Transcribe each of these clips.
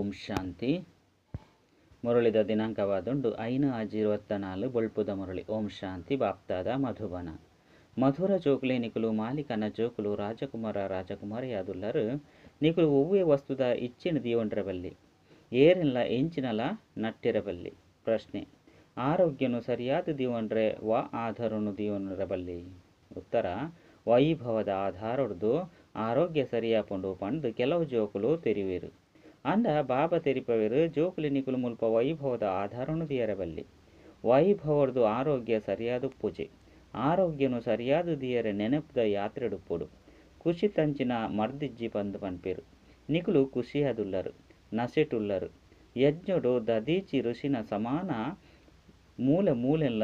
ಓಂ ಶಾಂತಿ. ಮುರಳಿದ ದಿನಾಂಕವಾದುಂಡು ಐನು ಅಜಿರುವತ್ತ ನಾಲ್ ಬೊಳ್ಪುದ ಮುರಳಿ. ಓಂ ಶಾಂತಿ ಬಾಪ್ತಾದ ಮಧುಬನ. ಮಧುರ ಜೋಕುಲೆ ನಿಕುಲು ಮಾಲಿಕನ ಜೋಕುಲು ರಾಜಕುಮಾರ ರಾಜಕುಮಾರಿಯಾದುಲ್ಲರು ನಿಕುಲು ಹೂವೇ ವಸ್ತುದ ಇಚ್ಚಿನ ದೀವಂಡ್ರಬಲ್ಲಿ ಏರೆಲ್ಲ ಎಂಚಿನಲ ನಟ್ಟಿರಬಲ್ಲಿ. ಪ್ರಶ್ನೆ, ಆರೋಗ್ಯನು ಸರಿಯಾದ ದೀವಂಡ್ರೆ ವ ಆಧಾರನು ದೀವನರಬಲ್ಲಿ ಉತ್ತರ, ವೈಭವದ ಆಧಾರಡ್ದು ಆರೋಗ್ಯ ಸರಿಯಾಪುಂಡು ಪಂಡ್ ಕೆಲವು ಜೋಕುಲು ತೆರಿವೇರು ಅಂಡ ಬಾಬ ತೆರಿಪವೇರು ಜೋಕುಲಿ ನಿಕುಲು ಮುಲ್ಪ ವೈಭವದ ಆಧಾರನು ದಿಯರಬಲ್ಲಿ ವೈಭವರ್ದು ಆರೋಗ್ಯ ಸರಿಯಾದ ಪೂಜೆ. ಆರೋಗ್ಯನು ಸರಿಯಾದ ದಿಯರ ನೆನಪುದ ಯಾತ್ರೆಡುಪ್ಪುಡು. ಖುಷಿ ತಂಚಿನ ಮರ್ದಿಜ್ಜಿ ಪಂದು ಪನ್ಪೇರು ನಿಕುಲು ಖುಷಿಯಾದುಲ್ಲರು, ನಸೆಟುಲ್ಲರು. ಯಜ್ಞಡು ದದೀಚಿ ಋಷಿನ ಸಮಾನ ಮೂಲೆ ಮೂಲೆಲ್ಲ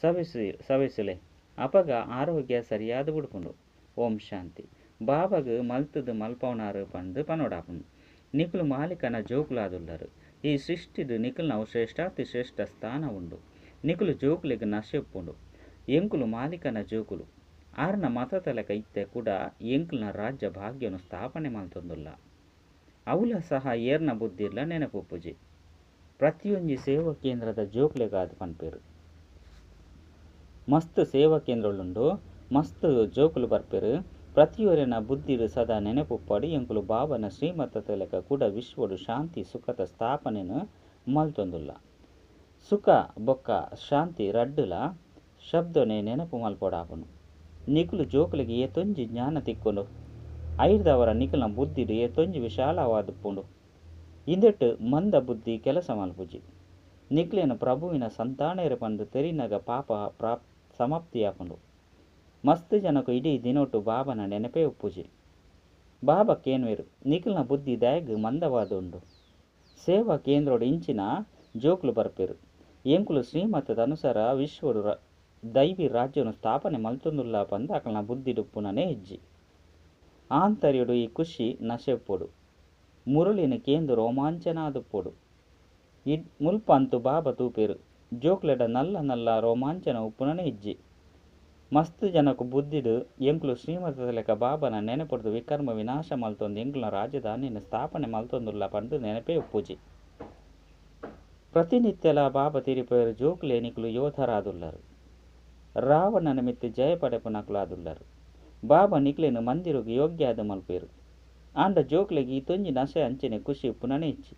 ಸವೆಸಿ, ಸವೆಸಲೆ. ಅಪಗ ಆರೋಗ್ಯ ಸರಿಯಾದ ಬುಡ್ಪುಂಡು ಓಂ ಶಾಂತಿ. ಬಾಬಗ ಮಲ್ತದು ಮಲ್ಪವನಾರು ಪಂದು ಪನೋಡಾಪುಂಡು. ನಿಕುಲು ಮಾಲಿಕನ ಜೋಕುಲಾದುಲ್ಲರು. ಈ ಸೃಷ್ಟಿದು ನಾವು ಶ್ರೇಷ್ಠಾತಿ ಶ್ರೇಷ್ಠ ಸ್ಥಾನ ಉಂಡು. ನಿಕುಲು ಜೋಕುಲಿಗೆ ನಶೆಪ್ಪುಂಡು. ಎಂಕುಲು ಮಾಲಿಕನ ಜೋಕುಲು. ಆರ್ನ ಮತತಲಕ ಇತ್ತೆ ಕೂಡ ಎಂಕುಲ್ನ ರಾಜ್ಯ ಭಾಗ್ಯನು ಸ್ಥಾಪನೆ ಮಲ್ತೊಂದುಲ್ಲ ಅವುಲ ಸಹ ಏರ್ನ ಬುದ್ಧಿರ್ಲ ನೆನಪುಪ್ಪುಜಿ ಪ್ರತಿಯೊಂಜಿ ಸೇವಾ ಕೇಂದ್ರದ ಜೋಕುಲೆಗಾದ ಪನ್ಪೇರು. ಮಸ್ತ್ ಸೇವಾ ಕೇಂದ್ರಳುಂಡು ಮಸ್ತ್ ಜೋಕುಲು ಬರ್ಪೇರು. ಪ್ರತಿಯೊರೆನ ಬುದ್ಧಿರು ಸದಾ ನೆನಪುಪ್ಪಡಿ ಎಂಕುಲು ಬಾಬನ ಶ್ರೀಮತ ತಲೆಕ ಕೂಡ ವಿಶ್ವಡು ಶಾಂತಿ, ಸುಖದ ಸ್ಥಾಪನೆನು ಮಲ್ತೊಂದುಲ್ಲ. ಸುಖ, ಬೊಕ್ಕ, ಶಾಂತಿ ರಡ್ಡುಲ ಶಬ್ದನೆ ನೆನಪು ಮಲ್ಪೊಡಾಪುನು ನಿಕುಲು ಜೋಕುಲಿಗೆ ಏತೊಂಜಿ ಜ್ಞಾನ ತಿಕ್ಕೊಂಡು, ಐರ್ದವರ ಇಯ ತೊಂಜಿ ಏತೊಂಜಿ ಪುಂಡು ಇಂದೆಟ್ಟು ಮಂದ ಬುದ್ಧಿ ಕೆಲಸ ಮಲ್ಪುಜಿ. ನಿಕ್ಲೇನ ಪ್ರಭುವಿನ ಸಂತಾನೇರ ಪಂದು ತೆರಿನಗ ಪಾಪ ಪ್ರಾಪ್ ಸಮಾಪ್ತಿಯಾಪುಂಡು ಮಸ್ತ್ ಜನಕು ಇಡೀ ದಿನೊಟ್ಟು ಬಾಬನ ನೆನಪೇ ಉಪ್ಪುಜಿ ಬಾಬಾ ಕೇನ್ವೇರು, ನಿಖಿಲ್ನ ಬುದ್ಧಿ ದಯಗ್ ಮಂದವಾದುಂಡು. ಸೇವಾ ಕೇಂದ್ರೋಡು ಇಂಚಿನ ಜೋಕ್ಲು ಬರ್ಪೇರು. ಏಂಕುಲು ಶ್ರೀಮತದ ಅನುಸಾರ ವಿಶ್ವಡು ದೈವಿ ರಾಜ್ಯವನ್ನು ಸ್ಥಾಪನೆ ಮಲ್ತೊಂದುಲ್ಲ ಪಂದು ಅಕಲ್ನ ಬುದ್ಧಿಡುಪ್ಪುನನೇ ಹೆಜ್ಜಿ. ಆಂತರ್ಯುಡು ಈ ಖುಷಿ ನಶೆಪ್ಪೊಡು. ಮುರುಳಿನ ಕೇಂದ್ರ ರೋಮಾಂಚನಾದುಪ್ಪೊಡು. ಇಡ್ ಮುಲ್ಪ ಅಂತು ಬಾಬಾ ತೂಪೇರು. ಜೋಕ್ಲೆಡ ನಲ್ಲ ನಲ್ಲ ರೋಮಾಂಚನ ಉಪ್ಪುನನೇ ಇಜ್ಜಿ ಮಸ್ತ್ ಜನಕು ಬುದ್ಧಿಡು ಎಂಕ್ಲು ಶ್ರೀಮತದ ಲೆಕ್ಕ ಬಾಬನ ನೆನಪುಡ್ದು ವಿಕರ್ಮ ವಿನಾಶ ಮಲ್ತೊಂದು ಎಂಕ್ಲನ ರಾಜಧಾನಿಯನ್ನು ಸ್ಥಾಪನೆ ಮಲ್ತೊಂದುಲ್ಲ ಪಂದು ನೆನಪೇ ಉಪ್ಪುಜಿ ಪ್ರತಿನಿತ್ಯಲ ಬಾಬ ತಿರಿಪೇರು ಜೋಕ್ಲೇನಿಕ್ಲು ಯೋಧರಾದುಲ್ಲರು. ರಾವಣನ ಮಿತ್ತು ಜಯ ಪಡೆಪುನಕುಲಾದುಲ್ಲರು ಬಾಬ ನಿಕ್ಲೆನು ಮಂದಿರುಗೆ ಯೋಗ್ಯ ಆದ ಮಲ್ಪೇರು. ಆಂಡ ಜೋಕ್ಲೆಗೆ ಈ ತೊಂಜಿ ನಶೆ ಅಂಚನೆ ಖುಷಿ ಪುನನೆ ಇಚ್ಚಿ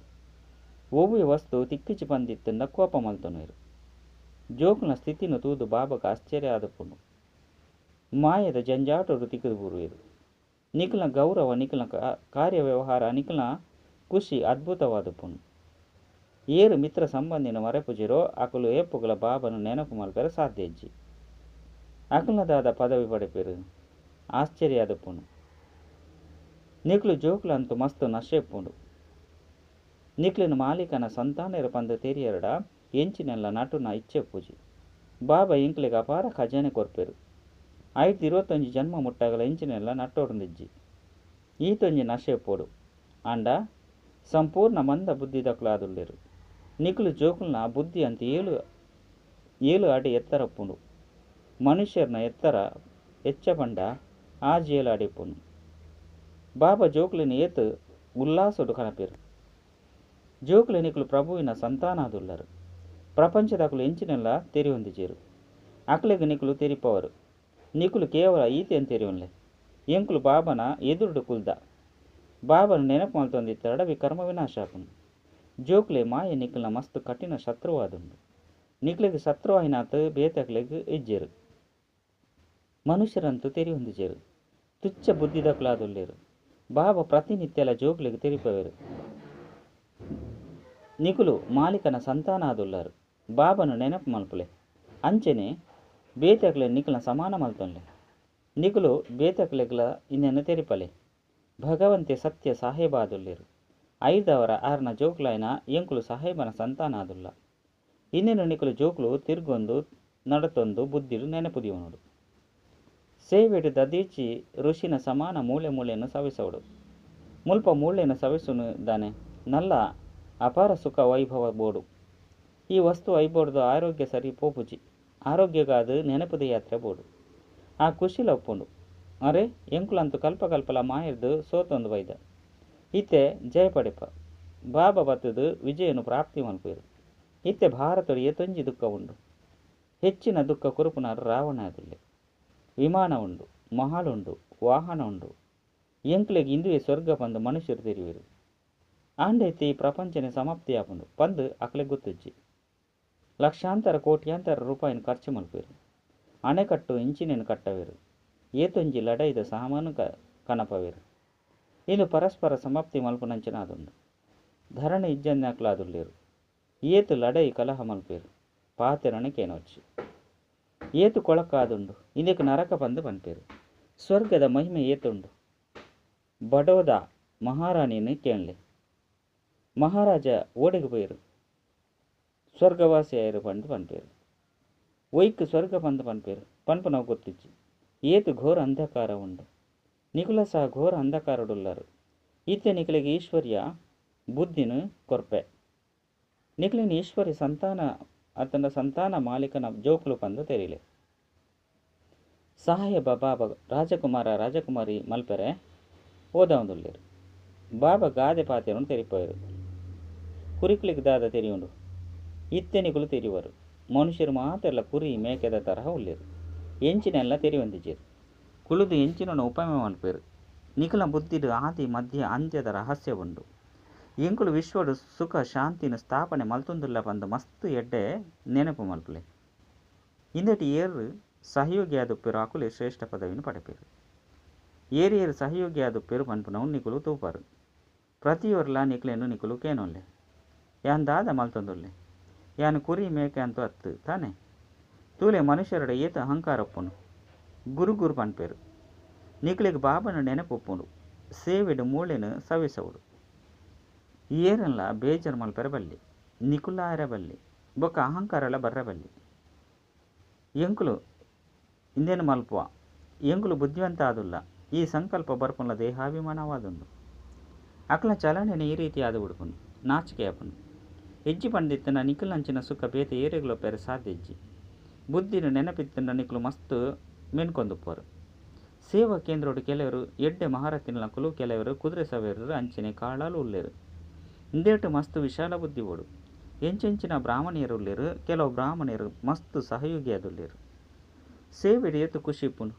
ಒವ್ವೆ ವಸ್ತು ತಿಕ್ಕಿಚಿ ಬಂದಿತ್ತಂದ ಕೋಪ ಮಲ್ತೊನೇರು ಜೋಕ್ನ ಸ್ಥಿತಿನು ತೂದು ಬಾಬಕ ಆಶ್ಚರ್ಯ ಆದಪ್ಪುಂಡು ಮಾಯದ ಜಂಜಾಟರು ತಿಕ್ಕದು ಬುರುವೆರು ನಿಖಿಲ್ನ ಗೌರವ ನಿಖಿಲ್ನ ಕಾರ್ಯ ವ್ಯವಹಾರ ನಿಖಿಲ್ನ ಖುಷಿ ಅದ್ಭುತವಾದಪ್ಪುಂಡು ಏರು ಮಿತ್ರ ಸಂಬಂಧಿನ ಮರೆಪುಜಿರೋ ಅಕಲು ಏಪುಗಳ ಬಾಬನ ನೆನಪು ಮಲ್ಪೆರ ಸಾಧ್ಯ ಇಜ್ಜಿ ಅಕಲ್ನದಾದ ಪದವಿ ಪಡೆಪೆರು ಆಶ್ಚರ್ಯ ಆದಪ್ಪುಂಡು ನಿಕ್ಲು ಜೋಕ್ಲಂತು ಮಸ್ತ್ ನಶೆಪ್ಪುಂಡು ನಿಕ್ಲಿನ ಮಾಲೀಕನ ಸಂತಾನೆರ ಪಂದ ತೆರಿಯರಡ ಎಂಚಿನೆಲ್ಲ ನಟುನ ಇಚ್ಛೆ ಪೂಜಿ ಬಾಬಾ ಇಂಕ್ಲಿಗೆ ಅಪಾರ ಖಜಾನೆ ಕೊರ್ಪೆರು ಐದು ಇರುವತ್ತೊಂಜಿ ಜನ್ಮ ಮುಟ್ಟಾಗಲ ಎಂಚಿನೆಲ್ಲ ನಟ್ಟೊಡಂದಿಜ್ಜಿ ಈತೊಂಜಿ ನಶೆಪ್ಪೋಡು ಅಂಡ ಸಂಪೂರ್ಣ ಮಂದ ಬುದ್ಧಿ ದಕ್ಲಾದುಲ್ಲೆರು ನಿಕ್ಲು ಜೋಕುಲ್ನ ಬುದ್ಧಿ ಅಂತ ಏಳು ಏಳು ಅಡಿ ಎತ್ತರಪ್ಪುಂಡು ಮನುಷ್ಯರ್ನ ಎತ್ತರ ಎಚ್ಚ ಪಂಡ ಆ ಜೇಲು ಅಡಿಪ್ಪುನು ಬಾಬಾ ಜೋಕುಲಿನ ಏತು ಉಲ್ಲಾಸಡು ಕನಪೇರು ಜೋಕುಲೆ ನಿಕುಲು ಪ್ರಭುವಿನ ಸಂತಾನಾದುಲ್ಲರು ಪ್ರಪಂಚದಕುಲು ಎಂಚಿನೆಲ್ಲ ತೆರಿ ಹೊಂದಿಜೇರು ಅಕ್ಲೆಗ್ ನಿಕುಲು ತೆರಿಪವರು ನಿಕುಲು ಕೇವಲ ಈತೆನ್ ತೆರಿವನ್ಲೆ ಎಂಕುಲು ಬಾಬನ ಎದುರುಡು ಕುಲ್ದ. ಬಾಬನ ನೆನಪು ಮಲ್ತೊಂದಿತ್ತರಡ ವಿಕರ್ಮ ವಿನಾಶ ಆಪುನು ಜೋಕ್ಲೆ ಮಾಯ ನಿಕುಲ್ನ ಮಸ್ತ್ ಕಠಿಣ ಶತ್ರುವಾದುಂಡು. ನಿಕ್ಲೆಗ್ ಶತ್ರುವಾಯಿನಾತ ಬೇತಕ್ಲೆಗ್ ಇಜ್ಜೇರು. ಮನುಷ್ಯರಂತೂ ತೆರಿ ಹೊಂದಿಜೇರು. ತುಚ್ಛ ಬುದ್ಧಿದಕ್ಲಾದುಲ್ಲೇರು ಬಾಬಾ ಪ್ರತಿನಿತ್ಯಲ ಜೋಕ್ಲೆಗ್ ತೆರಿಪವೇರು. ನಿಕುಲು ಮಾಲಿಕನ ಸಂತಾನಾದುಲ್ಲರು ಬಾಬನು ನೆನಪು ಮಲ್ಪುಲೆ. ಅಂಚನೆ ಬೇತಕ್ಲೆ ನಿಖಲ ಸಮಾನ ಮಲ್ತೊನ್ಲೆ ನಿಖಲು ಬೇತಕ್ಲೆಗ್ಲ ಇನ್ನೆನ್ನು ತೆರಿಪಲೆ? ಭಗವಂತೆ ಸತ್ಯ ಸಾಹೇಬಾದುಲ್ಲಿರು. ಐದವರ ಆರ್ನ ಜೋಕ್ಲಾಯ್ನ ಎಂಕುಲು ಸಾಹೇಬನ ಸಂತಾನಾದುಲ್ಲ ಇನ್ನೇನು ನಿಕುಲು ಜೋಕ್ಲು ತಿರ್ಗೊಂದು ನಡತೊಂದು ಬುದ್ಧಿಡು ನೆನಪುದಿವನುಡು ಸೇವೆಡು ದದೀಚಿ ಋಷಿನ ಸಮಾನ ಮೂಳೆ ಮೂಳೆಯನ್ನು ಸವಿಸವಡು ಮುಲ್ಪ ಮೂಳೆಯನ್ನು ಸವಿಸುದಾನೆ ನಲ್ಲ ಅಪಾರ ಸುಖ ವೈಭವ ಬೋಡು. ಈ ವಸ್ತು ಐಬೋಡ್ದು ಆರೋಗ್ಯ ಸರಿ ಪೋಪುಜಿ ಆರೋಗ್ಯಗಾದು ನೆನಪುದ ಯಾತ್ರೆ ಬೋಡು. ಆ ಖುಷಿಲ ಒಪ್ಪುಂಡು. ಅರೆ, ಎಂಕುಲಂತು ಕಲ್ಪ ಕಲ್ಪಲ ಮಾಯರ್ದು ಸೋತೊಂದು ಬೈದ. ಇತ್ತೆ ಜಯಪಡೆಪ. ಬಾಬಾ ಬತ್ತದು ವಿಜಯನು ಪ್ರಾಪ್ತಿ ಮಲ್ಪೇರು ಇತ್ತೆ ಭಾರತೊಡೆಯ ತೊಂಜಿ ದುಃಖ ಉಂಡು. ಹೆಚ್ಚಿನ ದುಃಖ ಕುರುಪುನಾರು ರಾವಣ ವಿಮಾನ ಉಂಡು ಮಹಾಳುಂಡು ವಾಹನ ಉಂಡು. ಎಂಕ್ಲೆಗೆ ಇಂದುವೆ ಸ್ವರ್ಗ ಪಂದು ಮನುಷ್ಯರು ತಿರುವಿರು. ಆಂಡೈತೆ ಈ ಪ್ರಪಂಚನೆ ಸಮಾಪ್ತಿ ಆಪುಂಡು ಪಂದು ಅಕ್ಲೆ ಗೊತ್ತುಜ್ಜಿ. ಲಕ್ಷಾಂತರ ಕೋಟ್ಯಾಂತರ ರೂಪಾಯಿನ ಖರ್ಚು ಮಲ್ಪೇರು ಅಣೆಕಟ್ಟು ಇಂಚಿನೇನು ಕಟ್ಟವೇರು. ಏತೊಂಜಿ ಲಡೈದ ಸಾಮಾನು ಕ, ಕನಪವೇರು. ಇನ್ನು ಪರಸ್ಪರ ಸಮಾಪ್ತಿ ಮಲ್ಪನಂಚನಾದುಂಡು ಧರಣಿ ಇಜ್ಜನ್ನಾಕ್ಲಾದುಳ್ಳೇರು ಏತು ಲಡೈ ಕಲಹ ಮಲ್ಪೇರು ಪಾತೆರಣಕೇನೊಚ್ಚು ಏತು ಕೊಳಕಾದುಂಡು. ಇದಕ್ಕೆ ನರಕ ಬಂದು ಪನ್ಪೇರು ಸ್ವರ್ಗದ ಮಹಿಮೆ ಏತುಂಡು. ಬಡೋದ ಮಹಾರಾಣಿಯನ್ನು ಕೇಳಲಿ ಮಹಾರಾಜ ಓಡಿಗೆ ಪೋಯರು ಪಂಡು ಪನ್ಪೇರು ಒಯ್ಕ್ ಸ್ವರ್ಗ ಪನ್ಪೇರು ಪನ್ಪು ನಾವು ಗೊತ್ತಿಚ್ಚಿ. ಏತು ಘೋರ ಅಂಧಕಾರ ಉಂಡು ನಿಕುಲ ಸಹ ಘೋರ ಅಂಧಕಾರಡುಲ್ಲಾರು. ಇತ್ತೆ ನಿಕಲಿಗೆ ಈಶ್ವರ್ಯ ಬುದ್ಧಿನ ಕೊರ್ಪೆ. ನಿಖಲಿನ ಈಶ್ವರ್ಯ ಸಂತಾನ ಅತನ ಸಂತಾನ ಮಾಲೀಕನ ಜೋಕುಲು ಪಂದು ತೆರಿಲೆ. ಸಹಾಯ ಬಾಬಾ ರಾಜಕುಮಾರ, ರಾಜಕುಮಾರಿ ಮಲ್ಪೆರೆ ಓದವಂದುಲ್ಲೇರು ಬಾಬಾ ಗಾದೆ ಪಾತೆರನ್ನು ತೆರಿಪೋಯರು. ಕುರಿಕ್ಲಿಗೆ ದಾದ ತೆರಿಯುಂಡು. ಇತ್ತೆನಿಕುಲು ತೆರಿವರು ಮನುಷ್ಯರು ಮಾತೆಲ್ಲ ಕುರಿ, ಮೇಕೆದ ತರಹ ಉಳ್ಳೇರು ಎಂಚಿನೆಲ್ಲ ತೆರಿವಂದಿಜೇರು ಕುಳಿದು ಎಂಚಿನ ಉಪಮೆ ನಿಖಲ ಬುದ್ಧಿಡು ಆದಿ, ಮಧ್ಯ, ಅಂತ್ಯದ ರಹಸ್ಯ ಉಂಡು. ಎಂಕುಲು ವಿಶ್ವಡು ಸುಖ, ಶಾಂತಿನ ಸ್ಥಾಪನೆ ಮಲ್ತೊಂದುಲ್ಲ ಬಂದು ಮಸ್ತ್ ಎಡ್ಡೆ ನೆನಪು ಮಲ್ಪಲೆ. ಇಂದಟಿ ಏರು ಸಹಯೋಗಿಯಾದ ಆದುಪ್ಪೇರು ಆಕುಲೆ ಶ್ರೇಷ್ಠ ಪದವಿನ ಪಡೆಪೇರು. ಏರು ಏರು ಸಹಯೋಗಿ ಆದುಪ್ಪೇರು ಪನ್ಪುನವು ನಿಕುಲು ತೂಪಾರು. ಪ್ರತಿಯೊರ್ಲ ನಿಕ್ಲೇನು ನಿಕುಲು ಕೇನೊಲ್ಲೆ. ಯಾಂದಾದ ದಾದ ಮಲ್ತೊಂದುಲ್ಲೆ. ಯಾನ್ ಕುರಿ ಮೇಕೆ ಅಂತ ಅತ್ತು, ತಾನೆ? ತೂಲೆ ಮನುಷ್ಯರಡ ಏತ ಅಹಂಕಾರಪ್ಪನು. ಗುರು ಗುರು ಪನ್ಪೇರು ನಿಕ್ಲಿಗೆ ಬಾಬನ ನೆನಪೊಪ್ಪುಂಡು ಸೇವೆಡು ಮೂಳೆನು ಸವಿಸವುಡು. ಏರಲ್ಲ ಬೇಜರ್ ಮಲ್ಪೆರಬಲ್ಲಿ ನಿಕುಲಾರಬಲ್ಲಿ. ಬೊಕ್ಕ ಅಹಂಕಾರಲ ಬರಬಲ್ಲಿ ಬಲ್ಲಿ ಎಂಕುಲು ಇಂದೇನು ಮಲ್ಪುವ? ಎಂಕುಲು ಬುದ್ಧಿವಂತ ಆದುಲ್ಲ ಈ ಸಂಕಲ್ಪ ಬರ್ಪನ್ನ ದೇಹಾಭಿಮಾನವಾದೊಂದು ಅಕ್ಲ ಚಲನೆಯನ್ನು ಈ ರೀತಿ ಆದು ಬಿಡ್ಪುನು ನಾಚಿಕೆ ಹೆಜ್ಜಿ ಪಂಡಿತ್ತನ ನಿಖಿಲಂಚಿನ ಸುಖ ಬೇತೆ ಏರೆಗ್ಲೊಪ್ಪೆರೆ ಸಾದೆಜ್ಜಿ ಬುದ್ಧಿನ ನೆನಪಿತ್ತನ ನಿಖಲು ಮಸ್ತ್ ಮೆನ್ಕೊಂದುಪ್ಪರು ಸೇವಾ ಕೇಂದ್ರೋಡು ಕೆಲವರು, ಎಡ್ಡೆ ಮಹಾರತ್ತಿನಕಲು ಕೆಲವರು, ಕುದುರೆ ಸವೇರರು, ಅಂಚನೆ ಕಾಳಾಲು ಉಲ್ಲೆರು. ಇಂದೇಟು ಮಸ್ತ್ ವಿಶಾಲ ಬುದ್ಧಿ ಓಡು. ಎಂಚೆಂಚಿನ ಬ್ರಾಹ್ಮಣಿಯರು ಉಲ್ಲೇರು, ಕೆಲವು ಬ್ರಾಹ್ಮಣಿಯರು ಮಸ್ತ್ ಸಹಯೋಗಿ ಅದುಲ್ಲೇರು ಸೇವೆಡು ಏತು ಖುಷಿ ಪುನು,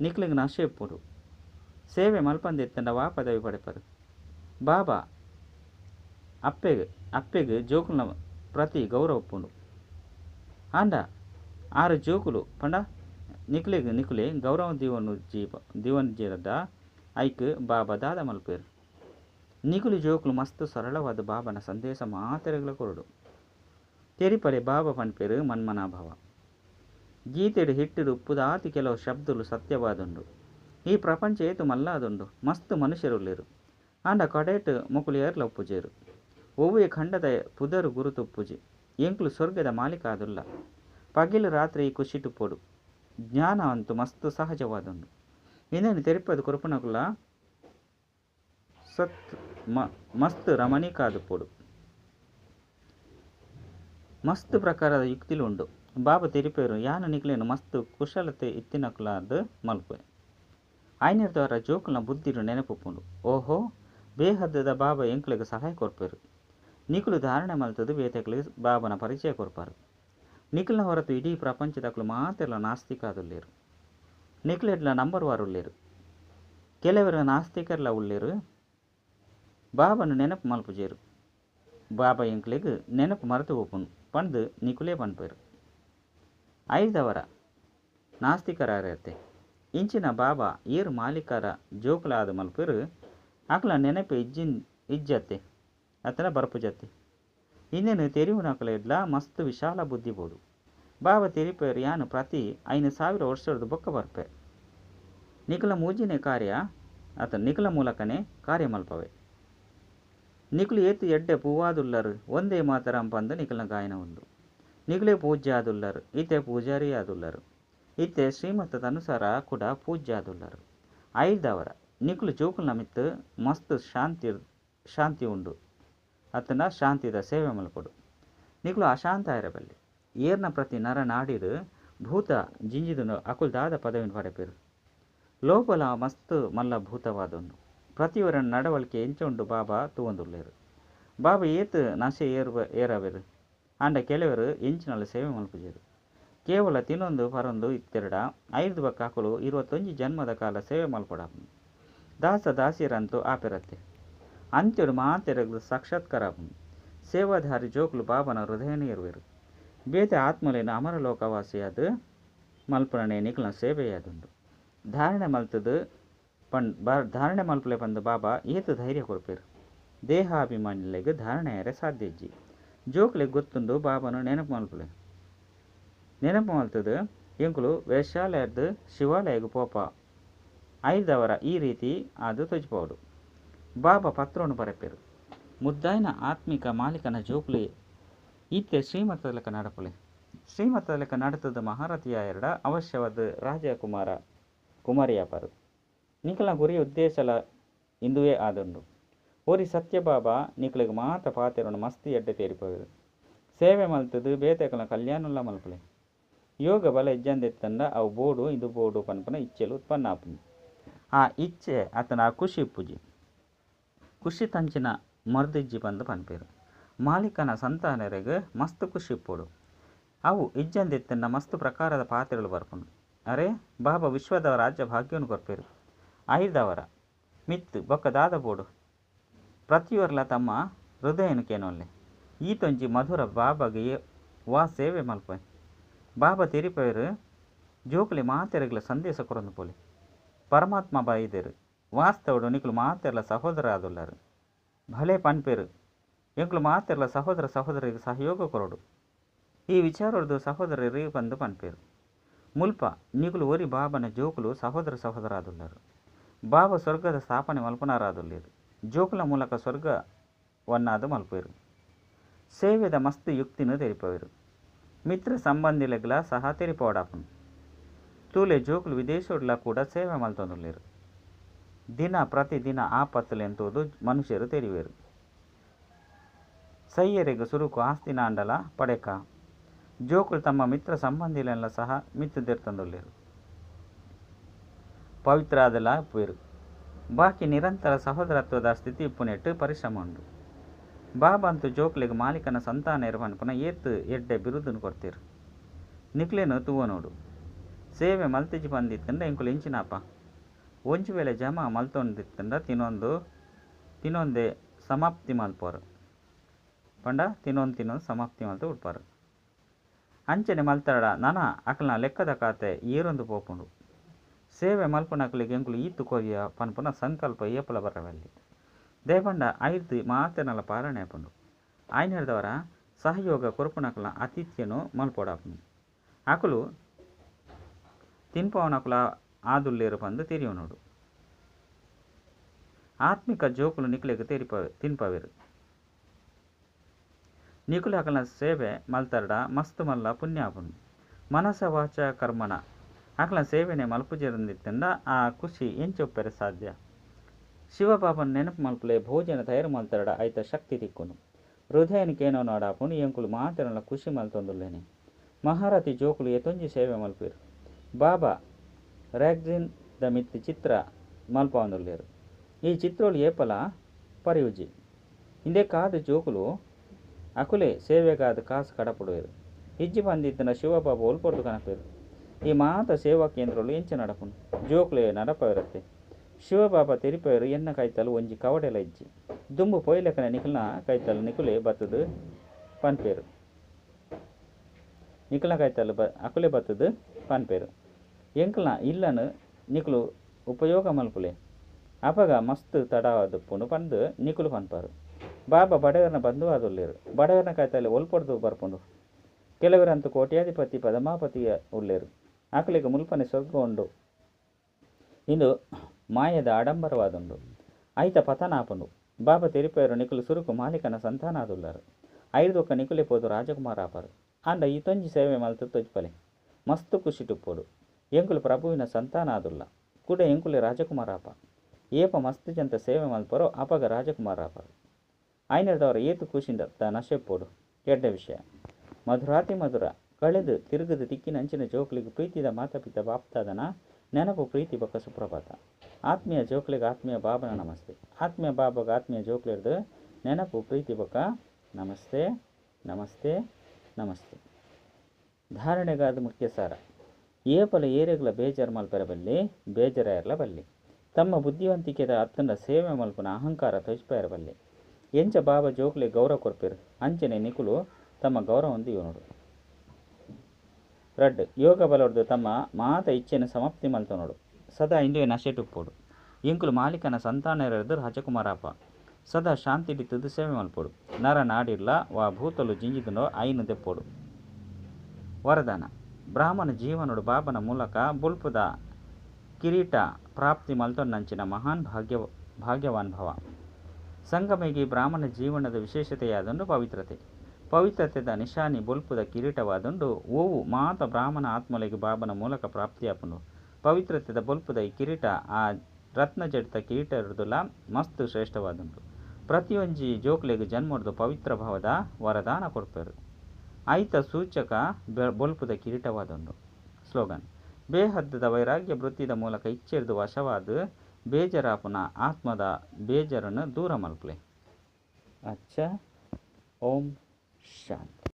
ನಿಕ್ಲಿಗೆ ನಶೆ ಪುಡು ಸೇವೆ ಮಲ್ಪಂದೆತ್ತಂಡ ವಾ ಪದವಿ ಪಡೆಪರು. ಬಾಬಾ ಅಪ್ಪೆಗೆ ಅಪ್ಪೆಗೆ ಜೋಕುಲ್ನ ಪ್ರತಿ ಗೌರವ ಪುಂಡು ಆಂಡ ಆರು ಜೋಕುಲು ಪಂಡ ನಿಕ್ಲೆಗ್ ನಿಕುಲೆ ಗೌರವ ದಿವನು ಜೀವ ದಿವನ್ ಜೀರದ ಐಕ್ ಬಾಬಾ ದಾದ ಮಲ್ಪೇರು ನಿಕುಲು ಜೋಕುಲು ಮಸ್ತ್ ಸರಳವಾದ ಬಾಬನ ಸಂದೇಶ ಮಾತೆರೆಗಳ ಕೊರಡು ತೆರಿಪಡೆ ಬಾಬಾ ಪನ್ಪೇರು ಮನ್ಮನಾಭವ ಗೀತೆಡು ಹಿಟ್ಟಿಡು ಉಪ್ಪುದಾತಿ ಕೆಲವು ಶಬ್ದಲು ಸತ್ಯವಾದುಂಡು ಈ ಪ್ರಪಂಚ ಏತು ಮಲ್ಲಾದುಂಡು ಮಸ್ತ್ ಮನುಷ್ಯರುಲ್ಲೇರು ಆಂಡ ಕಡೇಟ್ ಮುಕುಲು ಏರ್ಲ ಉಪ್ಪುಜೇರು ಒವ್ವೆ ಖಂಡದ ಪುದರು ಗುರುತುಪ್ಪುಜಿ. ಎಂಕ್ಲು ಸ್ವರ್ಗದ ಮಾಲೀಕ ಅದುಲ್ಲ ಪಗಿಲು ರಾತ್ರಿ ಖುಷಿಟು ಪೊಡು. ಜ್ಞಾನ ಅಂತೂ ಮಸ್ತ್ ಸಹಜವಾದುಂಡು ಇನ್ನೇನು ತೆರಿಪದು ಕುರುಪನಕುಲ ಸತ್ ಮ, ಮಸ್ತ್ ರಮಣೀಕಾದು ಪೊಡು. ಮಸ್ತ್ ಪ್ರಕಾರದ ಯುಕ್ತಿಲು ಉಂಡು ಬಾಬಾ ತೆರಿಪೇರು, ಯಾನು ನಿಕ್ಲೇನು ಮಸ್ತ್ ಕುಶಲತೆ ಇತ್ತಿನಕುಲಾದ ಮಲ್ಪೆ ದ್ವಾರ ಜೋಕುಲ ಬುದ್ಧಿರು ನೆನಪುಪುಂಡು ಓಹೋ, ಬೇಹದ್ದದ ಬಾಬಾ ಎಂಕ್ಲೆಗ್ ಸಹಾಯ ಕೊರ್ಪೇರು. ನಿಕುಲು ಧಾರಣೆ ಮಲ್ತದು ಬೇತೆಕ್ಲಿಗೆ ಬಾಬನ ಪರಿಚಯ ಕೊರ್ಪಾರು ನಿಖಿಲ್ನ ಹೊರತು ಇಡೀ ಪ್ರಪಂಚದಕ್ಲು ಮಾತೆಲ್ಲ ನಾಸ್ತಿಕಾದುಲ್ಲೇರು ನಿಖಿಲೆಡ್ಲ ನಂಬರ್ ವಾರು ಉಳ್ಳೇರು. ಕೆಲವರು ನಾಸ್ತಿಕರ್ಲ ಉಳ್ಳೇರು. ಬಾಬನು ನೆನಪು ಮಲ್ಪುಜೇರು. ಬಾಬಾ ಎಂಕ್ಲೆಗ್ ನೆನಪು ಮರೆತು ಒಪ್ಪುನು ಪಂದು ನಿಖಿಲೇ ಪನ್ಪೇರು ಐದವರ ನಾಸ್ತಿಕರಾರತೆ ಇಂಚಿನ ಬಾಬಾ, ಏರು ಮಾಲೀಕರ ಜೋಕುಲಾದ ಮಲ್ಪೇರು. ಅಕ್ಲ ನೆನಪು ಇಜ್ಜಿನ್ ಇಜ್ಜತ್ತೆ. ಅತನ ಬರ್ಪುಜತ್ತೆ ಇನ್ನೇನು ತೆರಿವುನಕಲ ಇಡ್ಲ ಮಸ್ತ್ ವಿಶಾಲ ಬುದ್ಧಿ ಬೋದು. ಬಾಬಾ ತೆರಿಪೇರು ಯಾನು ಪ್ರತಿ ಐನು ಸಾವಿರ ವರ್ಷದ ಬೊಕ್ಕ ಬರ್ಪೆ. ನಿಖಲ ಮೂಜಿನೇ ಕಾರ್ಯ, ಅತ ನಿಖಲ ಮೂಲಕನೇ ಕಾರ್ಯ ಮಲ್ಪವೆ. ನಿಖಲು ಏತು ಎಡ್ಡೆ ಪೂವಾದುಲ್ಲರು, ಒಂದೇ ಮಾತರ ಪಂದು ನಿಕಲನ ಗಾಯನ ಒಂದು ನಿಖಲೇ ಪೂಜ್ಯ ಆದುಲ್ಲರು ಇತ್ತೆ ಪೂಜಾರಿ ಆದುಲ್ಲರು ಇತ್ತೆ ಶ್ರೀಮಂತದ ಅನುಸಾರ ಕೂಡ ಪೂಜ್ಯ ಆದುಲ್ಲರು ಐದವರ ನಿಖಲು ಜೋಕುಲ್ ಮಿತ್ತು ಮಸ್ತ್ ಶಾಂತಿ ಶಾಂತಿ ಉಂಡು. ಅತನ ಶಾಂತಿದ ಸೇವೆ ಮಲ್ಪಡು ನಿಕ್ಲು ಅಶಾಂತ ಇರಬಲ್ಲಿ. ಏರ್ನ ಪ್ರತಿ ನರ ನಾಡಿದು ಭೂತ ಜಿಂಜಿದು ಅಕುಲ್ ದಾದ ಪದವಿನ ಪಡೆಪೇರು ಲೋಪಲ ಮಸ್ತ್ ಮಲ್ಲ ಭೂತವಾದೊಂದು. ಪ್ರತಿಯೊರ ನಡವಳಿಕೆ ಎಂಚುಂಡು ಬಾಬಾ ತೂವೊಂದುಲ್ಲೇರು. ಬಾಬಾ ಏತು ನಶೆ ಏರುವ ಏರವೆರು. ಆಂಡ ಕೆಲವರು ಎಂಚಿನಲ್ಲಿ ಸೇವೆ ಮಲ್ಪುಜೆರು ಕೇವಲ ತಿನ್ನೊಂದು ಪರೊಂದು ಇತ್ತೆರಡ ಐದು ಬಕ್ಕಾಕಲು ಇರುವತ್ತೊಂಜಿ ಜನ್ಮದ ಕಾಲ ಸೇವೆ ಮಲ್ಪಡಾಪುಂಡು ದಾಸ ದಾಸಿಯರಂತೂ ಆಪೆರತ್ತೆ. ಅಂತ್ಯಡು ಮಾತೆರಗಲು ಸಾಕ್ಷಾತ್ಕಾರಾಪುಂಡು ಸೇವಾಧಾರಿ ಜೋಕುಲು ಬಾಬನ ಹೃದಯ ಇರುವೆರು ಬೇತೆ ಆತ್ಮಲೇನ ಅಮರ ಲೋಕವಾಸಿಯಾದ ಮಲ್ಪನೆ ನಿಖಲ ಸೇವೆಯಾದುಂಡು ಧಾರಣೆ ಮಲ್ತದು ಪಂಡ್ ಬ ಧಾರಣೆ ಮಲ್ಪಲೆ ಬಂದ ಬಾಬಾ ಏತು ಧೈರ್ಯ ಕೊಡ್ಪೇರು. ದೇಹಾಭಿಮಾನಿಲೆಗ್ ಧಾರಣೆಯರೆ ಸಾಧ್ಯ ಇಜ್ಜಿ. ಜೋಕ್ಲೆಗ್ ಗೊತ್ತುಂಡು ಬಾಬನು ನೆನಪು ಮಲ್ಪಲೆ. ನೆನಪು ಮಲ್ತದು ಎಂಕುಲು ವೇಷಾಲಯದ ಶಿವಾಲಯಗ್ ಪೋಪ. ಐದವರ ಈ ರೀತಿ ಅದು ತೊಜ್ಪೋಡು ಬಾಬಾ ಪತ್ರೋನು ಬರಪೇರು ಮುದ್ದಾಯಿನ ಆತ್ಮಿಕ ಮಾಲೀಕನ ಜೋಕ್ಲಿ ಈತೆ ಶ್ರೀಮತದ ನಡಪುಲೆ ನಡಪಲೆ. ಶ್ರೀಮತದ ಲೆಕ್ಕ ನಡತದ ಮಹಾರಥಿಯ ಎರಡ ಅವಶ್ಯವಾದ ರಾಜಕುಮಾರ ಕುಮಾರಿಯಾಪರು ನಿಖಲ ಗುರಿ ಉದ್ದೇಶಲ ಇಂದುವೇ ಆದುಂಡು. ಒರಿ ಸತ್ಯಬಾಬಾ ನಿಖಲಿಗೆ ಮಾತ ಪಾತೆರನ್ನು ಮಸ್ತಿ ಎಡ್ಡೆ ತೇರಿಪೋದು ಸೇವೆ ಮಲ್ತದು, ಬೇತೆಕಲ ಕಲ್ಯಾಣುಲ್ಲ ಮಲ್ಪಲೆ. ಯೋಗ ಬಲ ಇಜ್ಜಂದೆತ್ತಂಡ ಅವು ಬೋಡು, ಇದು ಬೋಡು ಪನ್ಪನ ಇಚ್ಛೆಲು ಉತ್ಪನ್ನ ಆಪುಂಡು. ಆ ಇಚ್ಛೆ ಆತನ ಖುಷಿ ಪೂಜೆ. ಖುಷಿ ತಂಚಿನ ಮರ್ದಿಜ್ಜಿ ಬಂದು ಪನ್ಪೇರು. ಮಾಲೀಕನ ಸಂತಾನರೆಗೆ ಮಸ್ತ್ ಖುಷಿ ಪೋಡು. ಅವು ಇಜ್ಜಂದಿತ್ತಿನ ಮಸ್ತ್ ಪ್ರಕಾರದ ಪಾತ್ರೆಗಳು ಬರ್ಪುಂಡು. ಅರೆ, ಬಾಬಾ ವಿಶ್ವದ ರಾಜ್ಯ ಭಾಗ್ಯವನ್ನು ಕೊರ್ಪೇರು. ಐದವರ, ಮಿತ್ತು ಬೊಕ್ಕ ದಾದ ಬೋಡು. ಪ್ರತಿಯೊರ್ಲ ತಮ್ಮ ಹೃದಯನು ಈ ಈತೊಂಜಿ ಮಧುರ ಬಾಬಾಗೆ ವಾ ಸೇವೆ ಮಲ್ಪೆ ಬಾಬಾ ತಿರಿಪೇರು, ಜೋಕುಲಿ ಮಾತೆರೆಗ್ಲ ಸಂದೇಶ ಕೊರೊಂದು ಪೋಲಿ. ಪರಮಾತ್ಮ ಬೈದೆರು ವಾಸ್ತವಡು నీకులు ಮಾತೆರ್ಲ ಸಹೋದರ భలే ಪನ್ಪೇರು. ಎಂಕ್ಲು ಮಾತೆರ್ಲ ಸಹೋದರ ಸಹೋದರಿಗೆ ಸಹಯೋಗ ಕೊರಡು. ಈ ವಿಚಾರದ್ದು ಸಹೋದರರಿಗೆ ಬಂದು ಪನ್ಪೇರು. ಮುಲ್ಪ ನಿಗುಲು ಒರಿ ಬಾಬನ ಜೋಕುಲು ಸಹೋದರ ಸಹೋದರ ಬಾಬ ಸ್ವರ್ಗದ ಸ್ಥಾಪನೆ ಮಲ್ಪನಾರಾದುಲ್ಲೇರು ಜೋಕುಲ ಮೂಲಕ ಸ್ವರ್ಗವನ್ನಾದು ಮಲ್ಪೇರು ಸೇವೆದ ಮಸ್ತ್ ಯುಕ್ತಿನ ತೆರಿಪವೇರು. ಮಿತ್ರ ಸಂಬಂಧಿಲೆಗ್ಲ ಸಹ ತೆರಿಪೋಡಾಪನು ತೂಲೆ ಜೋಕುಲು ವಿದೇಶೋಡ್ಲ ಕೂಡ ಸೇವೆ ಮಲ್ತೊಂದುಲ್ಲೇರು. ದಿನ ಪ್ರತಿದಿನ ಆಪತ್ತಲೆಂತುವುದು ಮನುಷ್ಯರು ತೆರಿವೆರು ಸೈಯರಿಗೆ ಸುರುಕು ಆಸ್ತಿನ ನಾಂಡಲ ಪಡೆಕ. ಜೋಕುಲು ತಮ್ಮ ಮಿತ್ರ ಸಂಬಂಧಿಲೆಲ್ಲ ಸಹ ಮಿತ್ತದಿರ್ತಂದುಲ್ಲೇರು ಪವಿತ್ರ ಆದಲ್ಲ ಪೇರು ಬಾಕಿ ನಿರಂತರ ಸಹೋದರತ್ವದ ಸ್ಥಿತಿ ಇಪ್ಪುನೆಟ್ಟು ಪರಿಶ್ರಮ ಉಂಡು ಬಾಬಾ ಅಂತೂ ಜೋಕ್ಲೆಗ್ ಮಾಲೀಕನ ಸಂತಾನ ಇರುವನ್ಪನ ಏತ್ ಎಡ್ಡೆ ಬಿರುದನ್ನು ಕೊಡ್ತೀರು. ನಿಕ್ಲೇನು ತೂವ ನೋಡು ಸೇವೆ ಮಲ್ತಿಜಿ ಬಂದಿತ್ತಂದ್ರೆ ಇಂಕುಲು ಇಂಚಿನಪ್ಪ. ಒಂಜಿ ವೇಳೆ ಜಮ ಮಲ್ತೊಂದಿತ್ತಂಡ ತಿನೊಂದು, ತಿನೊಂದೆ ಸಮಾಪ್ತಿ ಮಲ್ಪರು. ಪಂಡ ತಿನ್ನೊಂದು ತಿನ್ನೊಂದು ಸಮಾಪ್ತಿ ಮಲ್ತು ಉಡ್ಪಾರು. ಅಂಚನೆ ಮಲ್ತಾಡ ನನ ಅಕಲ್ನ ಲೆಕ್ಕದ ಖಾತೆ ಏರೊಂದು ಪೋಪುಂಡು. ಸೇವೆ ಮಲ್ಪನಕಲಿಗೆ ಎಂಕುಲು ಈತು ಕೊರಿಯ ಪನ್ಪುನ ಸಂಕಲ್ಪ ಏಪಲ ಬರವಲ್ಲಿ. ದೇಪಂಡ ಐದು ಮಾತೆನಲ ಪಾಲನೆ ಆಪುಂಡು ಆಯ್ನೆಡ್ದವರ ಸಹಯೋಗ ಕೊರಪುನಕಲ ಆತಿಥ್ಯನು ಮಲ್ಪೋಡಾಪುಂಡು. ಅಕುಲು ತಿನ್ಪವನಕುಲ ಆದುಲ್ಲೇರು ಪಂದು ತಿರಿಯುನೋಡು ಆತ್ಮಿಕ ಜೋಕುಲು ನಿಕ್ಲೆಗ್ ತೆರಿಪ ತಿನ್ಪವೆರು. ನಿಕುಲು ಅಕಲ್ನ ಸೇವೆ ಮಲ್ತರ್ಡ, ಮಸ್ತ್ ಮಲ್ಲ ಪುಣ್ಯ ಆಪುಂಡು ಮನಸ ವಾಚ ಕರ್ಮನ ಅಕಲ ಸೇವೆನೆ ಮಲ್ಪುಜೆರಂದಿತ್ತಂಡ ಆ ಖುಷಿ ಎಂಚೊಪ್ಪೆರೆ ಸಾಧ್ಯ. ಶಿವಪಾಪನ ನೆನಪು ಮಲ್ಪುಲೆ ಭೋಜನ ತಯಾರು ಮಲ್ತರಡ ಐತ ಶಕ್ತಿ ತಿಕ್ಕುನು. ಹೃದಯನಿಕೇನೋ ನಾಡಾಪುನು ಎಂಕುಲು ಮಾತೆರಲ ಖುಷಿ ಮಲ್ತೊಂದುಲ್ಲೇನೆ. ಮಹಾರಥಿ ಜೋಕುಲು ಎತೊಂಜಿ ಸೇವೆ ಮಲ್ಪೇರು. ಬಾಬಾ ರ್ಯಾಗ್ಜಿನ್ ದ ಮಿತ್ ಚಿತ್ರ ಮಲ್ಪವಂದುಲ್ಲೇರು ಈ ಚಿತ್ರಗಳು ಏಪಲ, ಪರಿಯುಜಿ. ಹಿಂದೆ ಕಾದು ಜೋಕುಲು, ಅಕುಲೆ ಸೇವೆಗಾದ ಕಾಸು ಕಡಪುಡುವೆರು ಇಜ್ಜಿ ಬಂದಿದ್ದನ ಶಿವಬಾಬಾ ಒಲ್ಪೊರ್ದು ಕನಪೇರು ಈ ಮಾತ ಸೇವಾ ಕೇಂದ್ರಗಳು ಎಂಚ ನಡಪುನು ಜೋಕ್ಲೆ ನಡಪವಿರತ್ತೆ. ಶಿವಬಾಬಾ ತೆರಿಪೇರು ಎನ್ನ ಕೈತಲು ಒಂಜಿ ಕವಡೆಲ ಇಜ್ಜಿ. ದುಂಬು ಪೊಯ್ಲಕನ ನಿಖಲ್ನ ಕೈತಲು ನಿಕುಲೆ ಬತ್ತದು ಪನ್ಪೇರು. ನಿಕಲ್ನ ಕೈತಲು ಬ, ಅಕುಲೆ ಬತ್ತದು ಪನ್ಪೇರು. ಎಂಕಲ್ನ ಇಲ್ಲನು ನಿಕುಲು ಉಪಯೋಗ ಮಲ್ಕುಲೆ. ಅಪಗ ಮಸ್ತ್ ತಡವಾದ ತಡವಾದಪ್ಪುನು ಪಂದು ನಿಕುಲು ಪನ್ಪಾರು. ಬಾಬಾ ಬಡವರನ ಬಂಧುವಾದುಲ್ಲೇರು ಬಡವರನ ಕೈತಲ್ಲಿ ಒಲ್ಪಡ್ದು ಬರ್ಪುಂಡು. ಕೆಲವರಂತೂ ಕೋಟ್ಯಾಧಿಪತಿ ಪದಮಾಪತಿಯ ಉಳ್ಳೇರು ಆಕಲಿಗೆ ಮುಲ್ಪನೆ ಸ್ವರ್ಗ ಉಂಡು. ಇಂದು ಮಾಯದ ಆಡಂಬರವಾದುಂಡು. ಐತ ಪತನಾಪುಂಡು ಬಾಬಾ ತೆರಿಪೇರು ನಿಕುಲು ಸುರುಕು ಮಾಲೀಕನ ಸಂತಾನಾದುಳ್ಳರು ಐದು ಒಕ್ಕ ನಿಕುಲೆ ಪೋದು ರಾಜಕುಮಾರ ಆಪರು. ಅಂಡ ತೊಂಜಿ ಸೇವೆ ಮಲ್ತು ತೊಜ್ಪಲೆ ಮಸ್ತ್ ಖುಷಿ ಟುಪ್ಪೋಡು. ಎಂಕುಲು ಪ್ರಭುವಿನ ಸಂತಾನ ಆದುಲ್ಲ. ಕೂಡ ಎಂಕುಲೆ ರಾಜಕುಮಾರ ಆಪ ಏಪ ಮಸ್ತ್ ಜಂತ ಸೇವೆ ಮಲ್ಪರೋ ಅಪಗ ರಾಜಕುಮಾರ ಆಯ್ನದವರ ಏತು ಖುಷಿಂದ ತ ನಶೆಪ್ಪೋಡು ಎಡ್ಡ ವಿಷಯ. ಮಧುರಾತಿ ಮಧುರ, ಕಳೆದು ತಿರುಗದು ದಿಕ್ಕಿನಂಚಿನ ಜೋಕ್ಲಿಗೆ ಪ್ರೀತಿದ ಮಾತಾಪಿತ ಬಾಪ್ತಾದನ ನೆನಪು ಪ್ರೀತಿ ಬಕ ಸುಪ್ರಭಾತ. ಆತ್ಮೀಯ ಜೋಕ್ಲಿಗೆ ಆತ್ಮೀಯ ಬಾಬನ ನಮಸ್ತೆ. ಆತ್ಮೀಯ ಬಾಬಗ ಆತ್ಮೀಯ ಜೋಕ್ಲಿರ್ದು ನೆನಪು ಪ್ರೀತಿ ಬಕ ನಮಸ್ತೆ ನಮಸ್ತೆ ನಮಸ್ತೆ. ಧಾರಣೆಗಾದ ಮುಖ್ಯ ಸಾರ. ಏಪಲ ಏರೆಗಳ ಬೇಜಾರು ಮಲ್ಪರ ಬಲ್ಲಿ, ಬೇಜಾರ ಬಲ್ಲಿ. ತಮ್ಮ ಬುದ್ಧಿವಂತಿಕೆದ ಅತ್ತಂಡ ಸೇವೆ ಮಲ್ಪನ ಅಹಂಕಾರ ತೊಜ್ಪೆರ ಬಲ್ಲಿ. ಎಂಚ ಬಾಬಾ ಜೋಕ್ಲೆ ಗೌರವ ಕೊರ್ಪಿರ್ ಅಂಚನೆ ನಿಕುಲು ತಮ್ಮ ಗೌರವಂದು ನೋಡು. ರಡ್ ಯೋಗ ಬಲವರ್ದು ತಮ್ಮ ಮಾತ ಇಚ್ಛೆನ ಸಮಾಪ್ತಿ ಮಲ್ತನೋಡು ಸದಾ ಇಂದುವೆ ನಶೆಟುಪ್ಪೋಡು ಇಂಕುಲು ಮಾಲೀಕನ ಸಂತಾನ ಇರದ್ರು ರಾಜಕುಮಾರಪ್ಪ ಸದಾ ಶಾಂತಿ ತುದು ಸೇವೆ ಮಲ್ಪೋಡು. ನರ ನಾಡಿರ್ಲ ವಾ ಭೂತಲು ಜಿಂಜಿದನೋ ಐನು ದೆಪ್ಪೋಡು. ವರದಾನ. ಬ್ರಾಹ್ಮಣ ಜೀವನುಡು ಬಾಬನ ಮೂಲಕ ಬುಲ್ಪುದ ಕಿರೀಟ ಪ್ರಾಪ್ತಿ ಮಲ್ತೊನ್ನಂಚಿನ ಮಹಾನ್ ಭಾಗ್ಯ ಭಾಗ್ಯವಾನ್ಭವ ಸಂಗಮಿಗೆ ಬ್ರಾಹ್ಮಣ ಜೀವನದ ವಿಶೇಷತೆಯಾದೊಂದು ಪವಿತ್ರತೆ. ಪವಿತ್ರತೆದ ನಿಶಾನಿ ಬುಲ್ಪುದ ಕಿರೀಟವಾದೊಂದು ಓವು ಮಾತ ಬ್ರಾಹ್ಮಣ ಆತ್ಮಲೆಗೆ ಬಾಬನ ಮೂಲಕ ಪ್ರಾಪ್ತಿಯಾಪುಂಡು ಪವಿತ್ರತೆದ ಬುಲ್ಪುದ ಈ ಕಿರೀಟ ಆ ರತ್ನ ಜಡಿತ ಕಿರೀಟ ಇರುದುಲ ಮಸ್ತ್ ಶ್ರೇಷ್ಠವಾದುಂಡು ಪ್ರತಿಯೊಂಜಿ ಜೋಕ್ಲೆಗ್ ಜನ್ಮಡ್ದು ಪವಿತ್ರ ಭಾವದ ವರದಾನ ಕೊಡ್ಪೆರು. ಐತ ಸೂಚಕ ಬೊಲ್ಪದ ಕಿರೀಟವಾದುಂಡು ಸ್ಲೋಗನ್. ಬೇಹದ್ದದ ವೈರಾಗ್ಯ ವೃತ್ತಿದ ಮೂಲಕ ಇಚ್ಛೆರ್ದು ವಶವಾದ ಬೇಜರಾಪುನ ಆತ್ಮದ ಬೇಜರನ್ನು ದೂರ ಮಲ್ಪಲೆ ಅಚ್ಚ. ಓಂ ಶಾಂತಿ.